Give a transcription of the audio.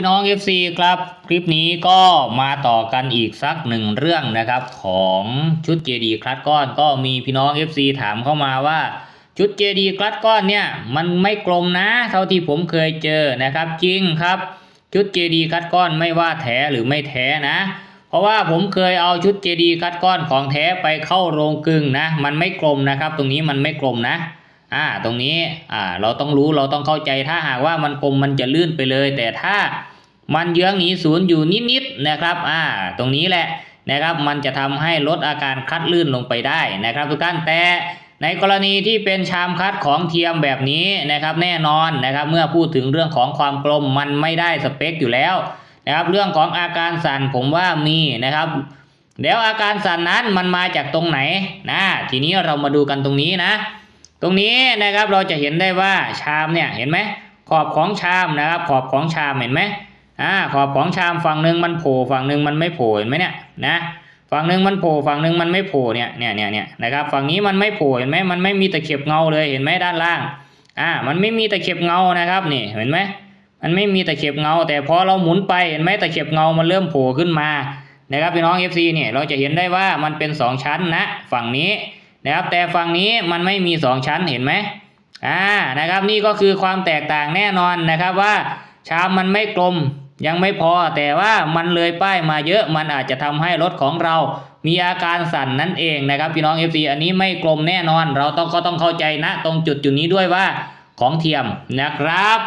พี่น้อง FC ครับ คลิปนี้ก็มาต่อกันอีกสักหนึ่งเรื่องนะครับ ของชุดเจดีคลัดก้อนก็มีพี่น้อง FC ถามเข้ามาว่าชุดเจดีคลัดก้อนเนี่ยมันไม่กลมนะ เท่าที่ผมเคยเจอนะครับจริงครับ ชุดเจดีคลัดก้อนไม่ว่าแท้หรือไม่แท้นะ เพราะว่าผมเคยเอาชุดเจดีคลัดก้อนของแท้ไปเข้าโรงกลึงนะ มันไม่กลมนะครับ ตรงนี้มันไม่กลมนะ อ่าตรงนี้อ่าเราต้องรู้เราต้องเข้าใจถ้าหากว่ามันกลมมันจะลื่นไปเลย แต่ถ้ามันเยื้องหนีศูนย์อยู่นิดๆนะครับอ่าตรงนี้แหละนะครับมันจะทำให้ลดอาการคัดลื่นลงไปได้นะครับทุกท่านแต่ในกรณีที่เป็นชามคัดของเทียมแบบนี้นะครับแน่นอนนะครับเมื่อพูดถึงเรื่องของความกลมมันไม่ได้สเปคอยู่แล้วนะครับเรื่องของอาการสั่นผมว่ามีนะครับแล้วอาการสั่นนั้นมันมาจากตรงไหนนะทีนี้เรามาดูกันตรงนี้นะ ตรงนี้นะครับเราจะเห็นได้ว่าชามเนี่ยเห็นไหมขอบของชามนะครับ ขอบของชามเห็นไหมอ่าขอบของชามฝั่งหนึ่งมันโผล่ฝั่งหนึ่งมันไม่โผล่เห็นไหมเนี่ยนะฝั่งหนึ่งมันโผล่ฝั่งหนึ่งมันไม่โผล่เนี่ยเนี่ยเนี่ยเนี่ยนะครับฝั่งนี้มันไม่โผล่เห็นไหมมันไม่มีตะเข็บเงาเลยเห็นไหมด้านล่างอ่ามันไม่มีตะเข็บเงานะครับนี่เห็นไหมมันไม่มีตะเข็บเงา แต่พอเราหมุนไปเห็นไหมตะเข็บเงามันเริ่มโผล่ขึ้นมานะครับพี่น้อง FC เนี่ยเราจะเห็นได้ว่ามันเป็นสองชั้นนะฝั่งนี้ นะครับ แต่ฝั่งนี้มันไม่มี 2 ชั้นเห็นไหมอ่านะครับ นี่ก็คือความแตกต่างแน่นอนนะครับว่าชามมันไม่กลมยังไม่พอแต่ว่ามันเลยป้ายมาเยอะมันอาจจะทำให้รถของเรา มีอาการสั่นนั่นเองนะครับพี่น้อง FC อันนี้ไม่กลมแน่นอน เราต้องก็ต้องเข้าใจนะ ตรงจุดจุดนี้ด้วยว่าของเทียมนะครับ